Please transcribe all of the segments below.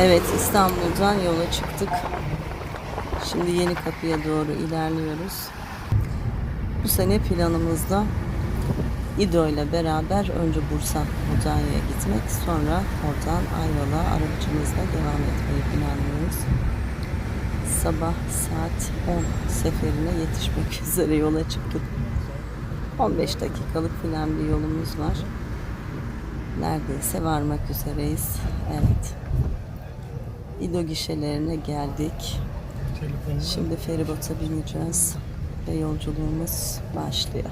Evet İstanbul'dan yola çıktık. Şimdi yeni kapıya doğru ilerliyoruz. Bu sene planımızda İdo ile beraber önce Bursa Mudanya'ya gitmek sonra oradan Ayvalık'a aracımızla devam etmeyi planlıyoruz. Sabah saat 10 seferine yetişmek üzere yola çıktık. 15 dakikalık filan bir yolumuz var. Neredeyse varmak üzereyiz. Evet. İdo gişelerine geldik. Şimdi feribota bineceğiz ve yolculuğumuz başlıyor.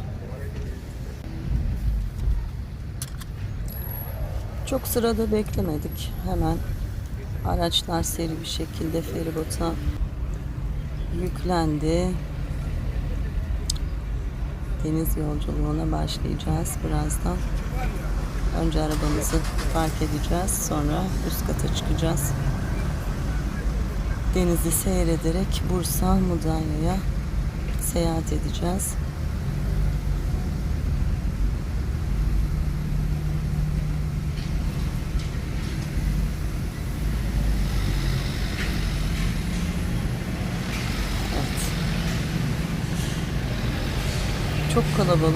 Çok sırada beklemedik. Hemen araçlar seri bir şekilde feribota yüklendi. Deniz yolculuğuna başlayacağız birazdan. Önce arabamızı park edeceğiz. Sonra üst kata çıkacağız. Denizi seyrederek Bursa Mudanya'ya seyahat edeceğiz. Çok kalabalık.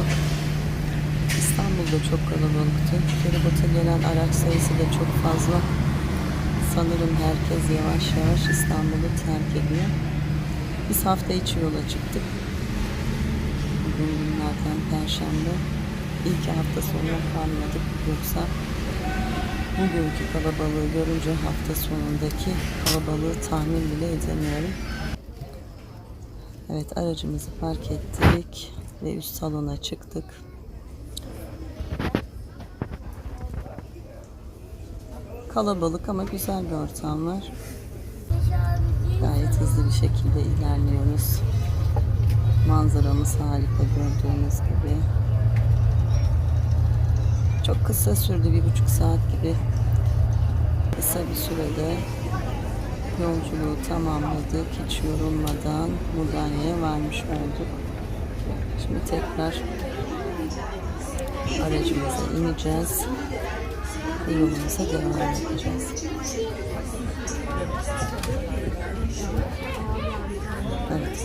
İstanbul'da çok kalabalıktı. Feribota gelen araç sayısı da çok fazla. Sanırım herkes yavaş yavaş İstanbul'u terk ediyor. Biz hafta içi yola çıktık. Bugün günlerden Perşembe. İlk hafta sonuna kalmadık. Yoksa bugünkü kalabalığı görünce hafta sonundaki kalabalığı tahmin bile edemiyorum. Evet aracımızı park ettik ve üst salona çıktık. Kalabalık ama güzel bir ortam var. Gayet hızlı bir şekilde ilerliyoruz. Manzaramız harika gördüğünüz gibi. Çok kısa sürdü, bir buçuk saat gibi kısa bir sürede yolculuğu tamamladık. Hiç yorulmadan Mudanya'ya varmış olduk. Şimdi tekrar aracımıza ineceğiz ve yolumuza devam edeceğiz.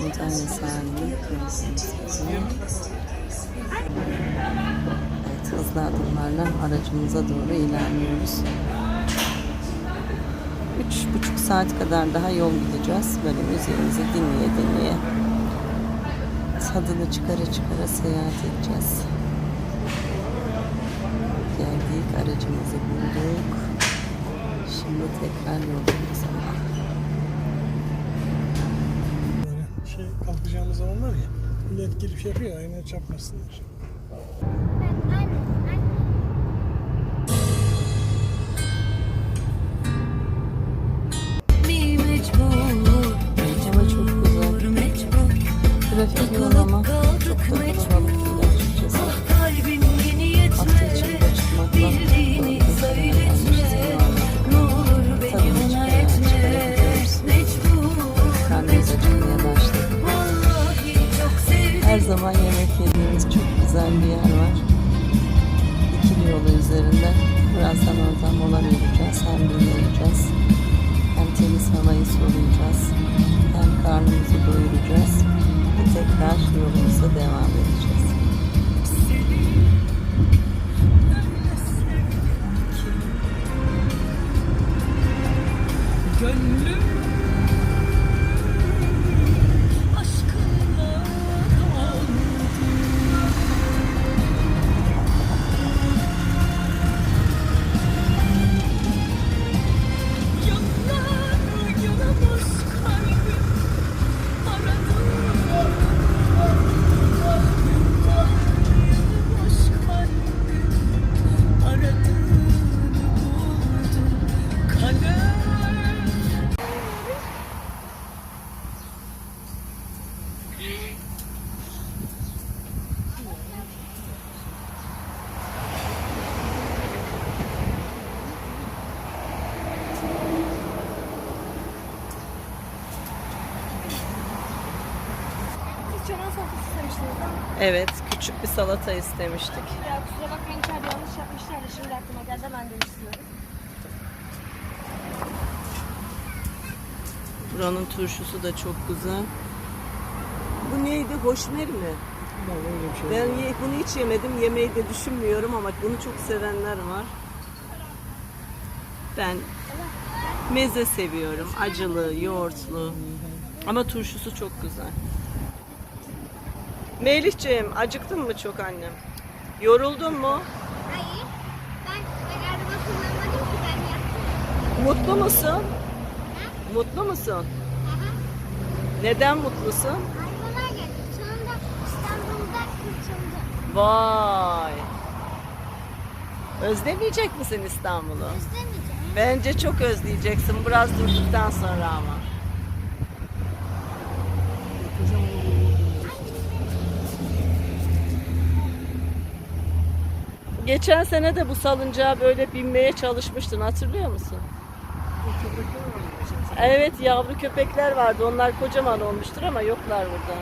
Mudanya sahilini gördüğünüz gibi. Evet, hızlı adımlarla aracımıza doğru ilerliyoruz. Üç buçuk saat kadar daha yol gideceğiz. Böyle müziğimizi dinleye dinleye. Tadını çıkara çıkara seyahat edeceğiz. Aracımızı bulduk. Şimdi tekrar yolumuza. Böyle şey kalkacağımız zaman var ya millet gelip şey yapıyor aynaya çarpmasınlar. Bir yolu üzerinde. Birazdan oradan mola vereceğiz. Hem dinleyeceğiz. Hem temiz havayı soluyacağız. Hem karnımızı doyuracağız. Ve tekrar yolumuza devam edeceğiz. Gönlüm Evet, küçük bir salata istemiştik. Ya kusura bakmayın içeride yanlış yapmışlar da şimdi aklıma geldi ben de istiyorum. Buranın turşusu da çok güzel. Bu neydi? Hoşmer mi? Ya öyle bir şey. Ben ye- bunu hiç yemedim. Yemeyi de düşünmüyorum ama bunu çok sevenler var. Ben meze seviyorum. Acılı, yoğurtlu. Ama turşusu çok güzel. Melihciğim acıktın mı çok annem? Yoruldun mu? Hayır. Ben ben araba kullanmadım ki ben yaptım. Mutlu musun? Mutlu musun? Aha. Neden mutlusun? Arabalar geldi. Sonunda İstanbul'da kurtuldum. Vay. Özlemeyecek misin İstanbul'u? Özlemeyeceğim. Bence çok özleyeceksin biraz durduktan sonra ama. Geçen sene de bu salıncağa böyle binmeye çalışmıştın hatırlıyor musun? Evet yavru köpekler vardı onlar kocaman olmuştur ama yoklar burada.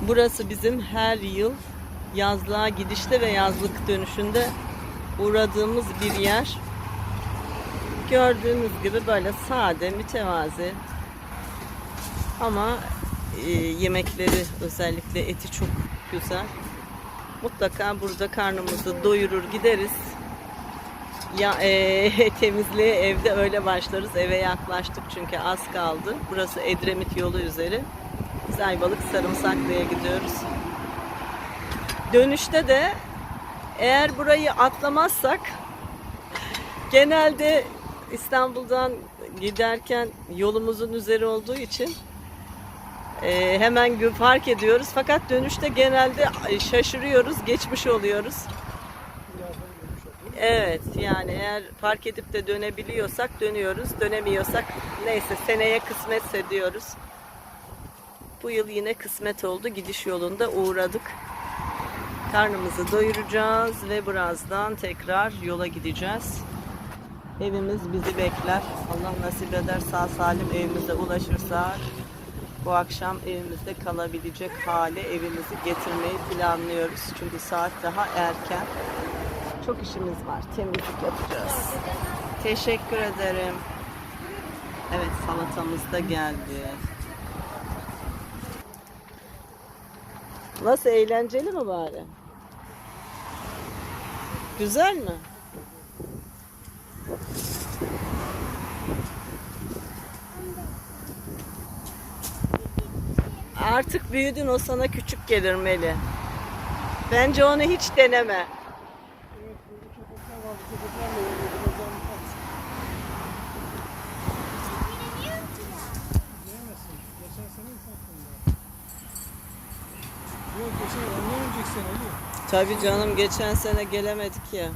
Burası bizim her yıl yazlığa gidişte ve yazlık dönüşünde uğradığımız bir yer. Gördüğünüz gibi böyle sade, mütevazi. Ama e, yemekleri özellikle eti çok güzel. Mutlaka burada karnımızı doyurur gideriz. Ya e, temizliğe evde öyle başlarız. Eve yaklaştık çünkü az kaldı. Burası Edremit yolu üzeri. Biz Ayvalık Sarımsaklı'ya gidiyoruz. Dönüşte de eğer burayı atlamazsak genelde İstanbul'dan giderken yolumuzun üzeri olduğu için e, hemen fark ediyoruz. Fakat dönüşte genelde şaşırıyoruz, geçmiş oluyoruz. Evet yani eğer fark edip de dönebiliyorsak dönüyoruz. Dönemiyorsak neyse seneye kısmetse diyoruz. Bu yıl yine kısmet oldu. Gidiş yolunda uğradık. Karnımızı doyuracağız ve birazdan tekrar yola gideceğiz. Evimiz bizi bekler. Allah nasip eder sağ salim evimize ulaşırsak bu akşam evimizde kalabilecek hale evimizi getirmeyi planlıyoruz. Çünkü saat daha erken. Çok işimiz var. Temizlik yapacağız. Teşekkür ederim. Evet salatamız da geldi. Nasıl eğlenceli mi bari? Güzel mi? Artık büyüdün o sana küçük gelir Meli. Bence onu hiç deneme. Tabii canım geçen sene gelemedik ya.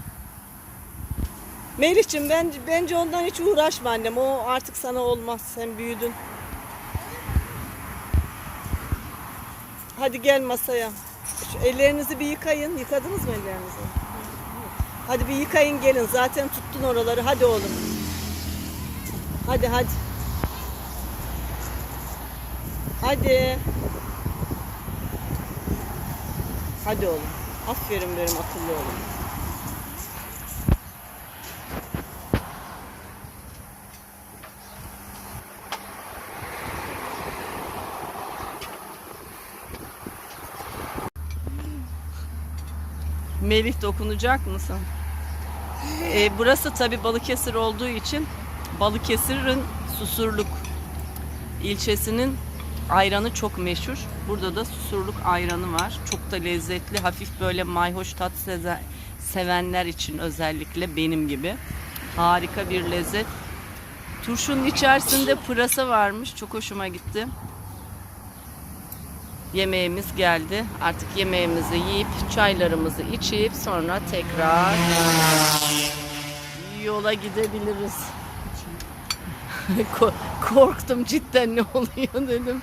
Melih'cim ben, bence ondan hiç uğraşma annem. O artık sana olmaz. Sen büyüdün. Hadi gel masaya. Şu ellerinizi bir yıkayın. Yıkadınız mı ellerinizi? Hadi bir yıkayın gelin. Zaten tuttun oraları. Hadi oğlum. Hadi hadi. Hadi. Hadi oğlum. Aferin benim akıllı oğlum. Melih dokunacak mısın? Ee, burası tabi Balıkesir olduğu için Balıkesir'in Susurluk ilçesinin ayranı çok meşhur. Burada da Susurluk ayranı var. Çok da lezzetli, hafif böyle mayhoş tat sevenler için özellikle benim gibi. Harika bir lezzet. Turşunun içerisinde pırasa varmış. Çok hoşuma gitti. Yemeğimiz geldi. Artık yemeğimizi yiyip çaylarımızı içip sonra tekrar yola gidebiliriz. Ko- Korktum cidden ne oluyor dedim.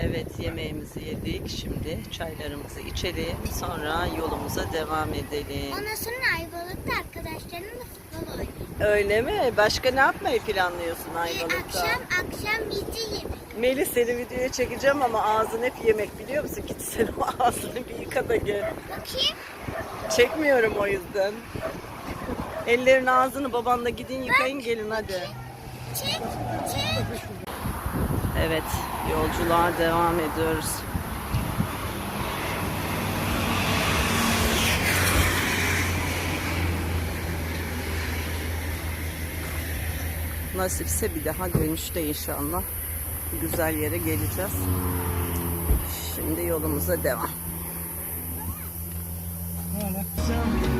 Evet yemeğimizi yedik. Şimdi çaylarımızı içelim. Sonra yolumuza devam edelim. Ondan sonra Ayvalık'ta arkadaşlarımla futbol oynuyor. Öyle mi? Başka ne yapmayı planlıyorsun Ee, Ayvalık'ta? akşam akşam midye yemek. Melih seni videoya çekeceğim ama ağzın hep yemek biliyor musun? Git sen o ağzını bir yıka da gel. Bakayım. Çekmiyorum o yüzden. Ellerini ağzını babanla gidin yıkayın gelin hadi. Çek. Çek. Evet yolculuğa devam ediyoruz. Nasipse bir daha dönüşte inşallah güzel yere geleceğiz. Şimdi yolumuza devam. Hala.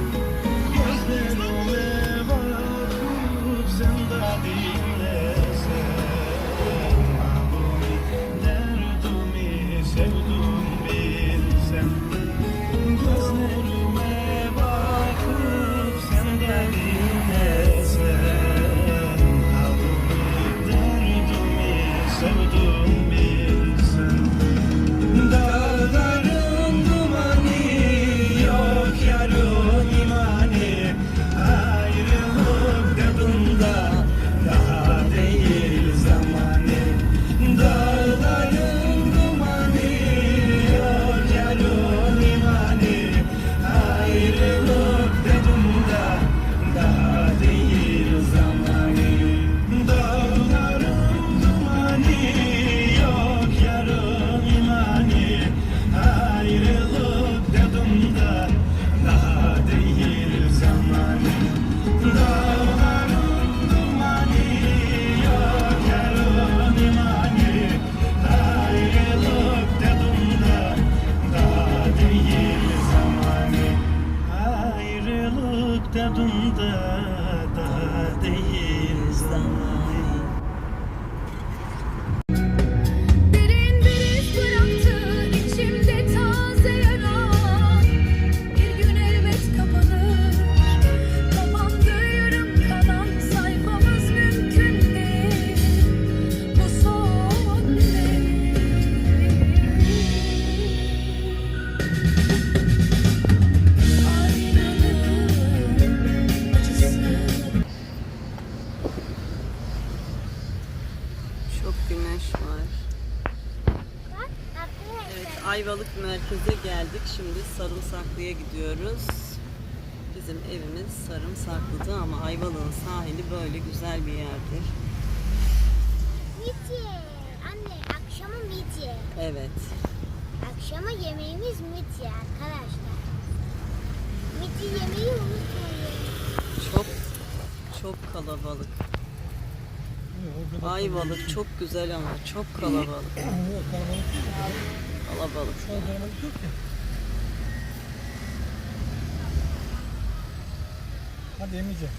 Ayvalık merkeze geldik. Şimdi Sarımsaklı'ya gidiyoruz. Bizim evimiz Sarımsaklı'da ama Ayvalık'ın sahili böyle güzel bir yerdir. Midye. Anne akşama midye. Evet. Akşama yemeğimiz midye arkadaşlar. Midye yemeği unutmayın. Çok çok kalabalık. Ayvalık çok güzel ama çok kalabalık. Yok ya. Hadi yemeyeceğim.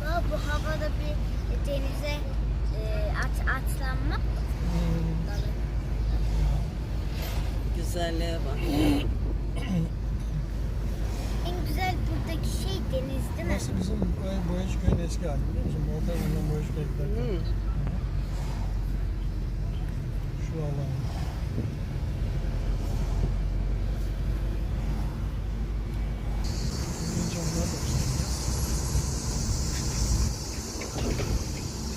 Baba, bu havada bir denize e, at, atlanmak. Dalı. Güzelliğe bak. En güzel buradaki şey deniz değil mi? Burası bizim Boy- Boyacı köyün eski hali biliyor musun? Balkanlardan Boyacı köye giderken. Hmm. Şu güzel.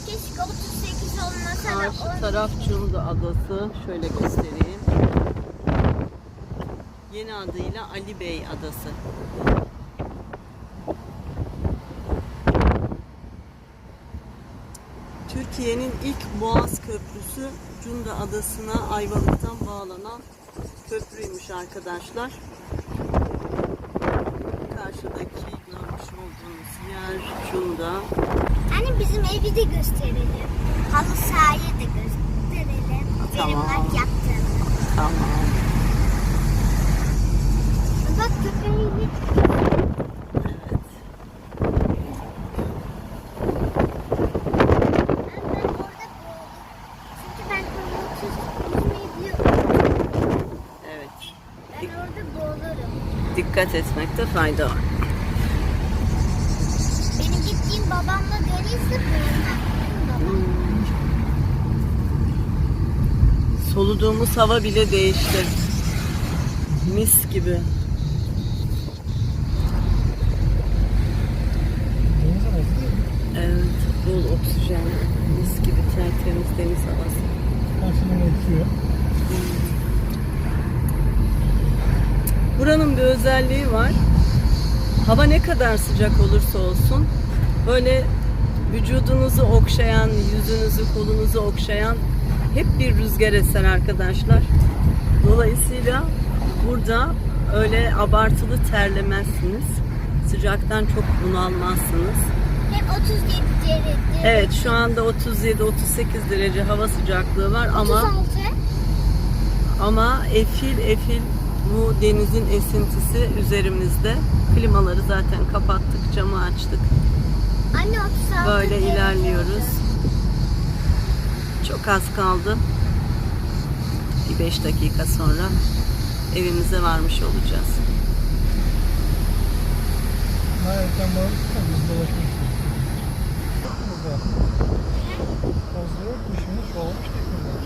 Keşke 38 olmasa da Karşı taraf Cunda Adası. Şöyle göstereyim. Yeni adıyla Ali Bey Adası. Türkiye'nin ilk Boğaz Köprüsü Cunda Adası'na Ayvalık'tan bağlanan köprüymüş arkadaşlar. Karşıdaki görmüş olduğunuz yer Cunda. Anne bizim evi de gösterelim. Halı sahayı da gösterelim. Benim Tamam. bak yaptığım. Tamam dikkat etmekte fayda var. Benim gittiğim babamla göreyse babam. Soluduğumuz hava bile değişti. Mis gibi. Oksijen. Mis gibi tertemiz deniz havası. Karşıdan esiyor. Buranın bir özelliği var. Hava ne kadar sıcak olursa olsun böyle vücudunuzu okşayan, yüzünüzü, kolunuzu okşayan hep bir rüzgar eser arkadaşlar. Dolayısıyla burada öyle abartılı terlemezsiniz. Sıcaktan çok bunalmazsınız. Hep 37 derece. Evet şu anda 37-38 derece hava sıcaklığı var ama 36. Ama efil efil bu denizin esintisi üzerimizde. Klimaları zaten kapattık, camı açtık. Anne 36 Böyle derece. ilerliyoruz. Çok az kaldı. Bir 5 dakika sonra evimize varmış olacağız. Bağlı da biz dolaşmak Burada. Fazla yok. Şu olmuş tekrar.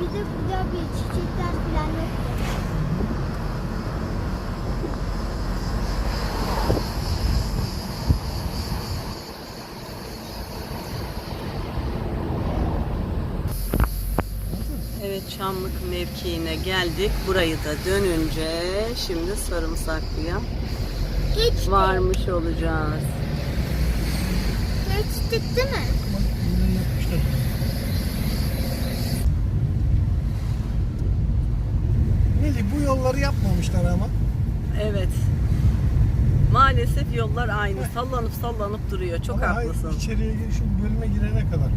Bir de burada bir çiçekler falan yok. Evet Çamlık mevkiine geldik. Burayı da dönünce şimdi Sarımsaklı'ya varmış olacağız. Geçtik değil mi? Bak. Melih bu yolları yapmamışlar ama. Evet. Maalesef yollar aynı. Sallanıp sallanıp duruyor. Çok Ama hayır, haklısın. içeriye gir, şu bölüme girene kadar.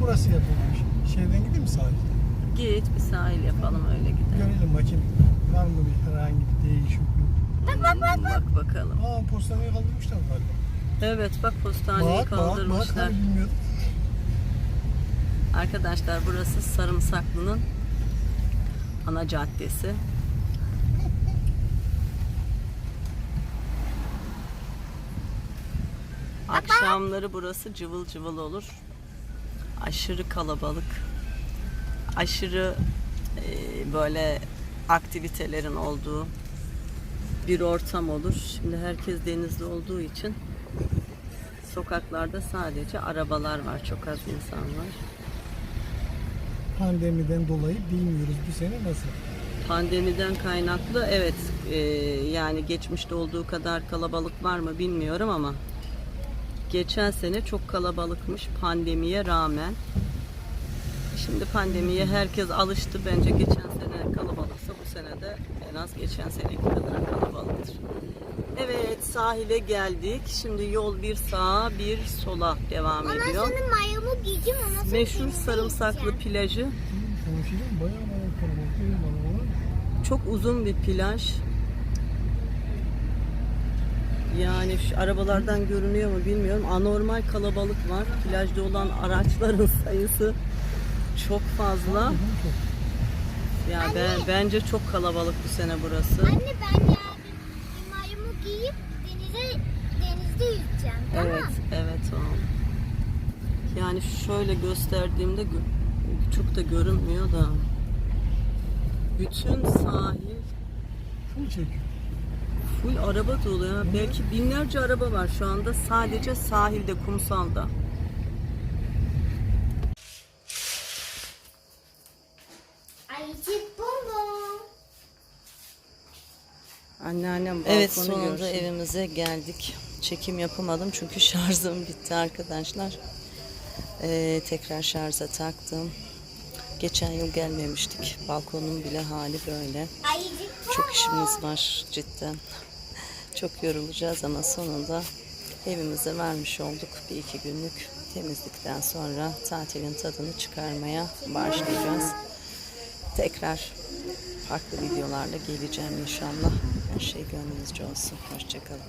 Burası yapılmış. Şeyden gideyim mi sahil? Git bir sahil yapalım öyle gidelim. Görelim bakayım. Var mı bir herhangi bir değişiklik? Bak bakalım. Aa postaneyi kaldırmışlar galiba. Evet bak postaneyi Bak bak bak. kaldırmışlar. Bilmiyordum. Arkadaşlar burası Sarımsaklı'nın ana caddesi. Akşamları burası cıvıl cıvıl olur. Aşırı kalabalık. Aşırı e, böyle aktivitelerin olduğu bir ortam olur. Şimdi herkes denizde olduğu için sokaklarda sadece arabalar var. Çok az insan var. Pandemiden dolayı bilmiyoruz bu sene nasıl. Pandemiden kaynaklı evet e, yani geçmişte olduğu kadar kalabalık var mı bilmiyorum ama geçen sene çok kalabalıkmış pandemiye rağmen. Şimdi pandemiye herkes alıştı bence geçen sene kalabalıksa bu sene de en az geçen seneki kadar kalabalıktır. Evet sahile geldik. Şimdi yol bir sağa bir sola devam Ondan ediyor. sonra mayomu giyeceğim. Ondan sonra Meşhur sarımsaklı plajı? Çok uzun bir plaj. Yani şu arabalardan görünüyor mu bilmiyorum. Anormal kalabalık var. Plajda olan araçların sayısı çok fazla. Ya ben bence çok kalabalık bu sene burası. Anne ben yarın mayomu giyip denize denizde yüzeceğim. Evet, Tamam. evet oğlum. Yani şöyle gösterdiğimde gö- çok da görünmüyor da. Bütün sahil Full çekiyor. Full araba dolu ya. Belki binlerce araba var şu anda sadece sahilde, kumsalda. Anneannem Evet sonunda evimize geldik. Çekim yapamadım çünkü şarjım bitti arkadaşlar. Ee, tekrar şarja taktım. Geçen yıl gelmemiştik. Balkonun bile hali böyle. Çok işimiz var cidden. Çok yorulacağız ama sonunda evimize vermiş olduk. Bir iki günlük temizlikten sonra tatilin tadını çıkarmaya başlayacağız. Tekrar farklı videolarla geleceğim inşallah. Her şey gönlünüzce olsun. Hoşçakalın.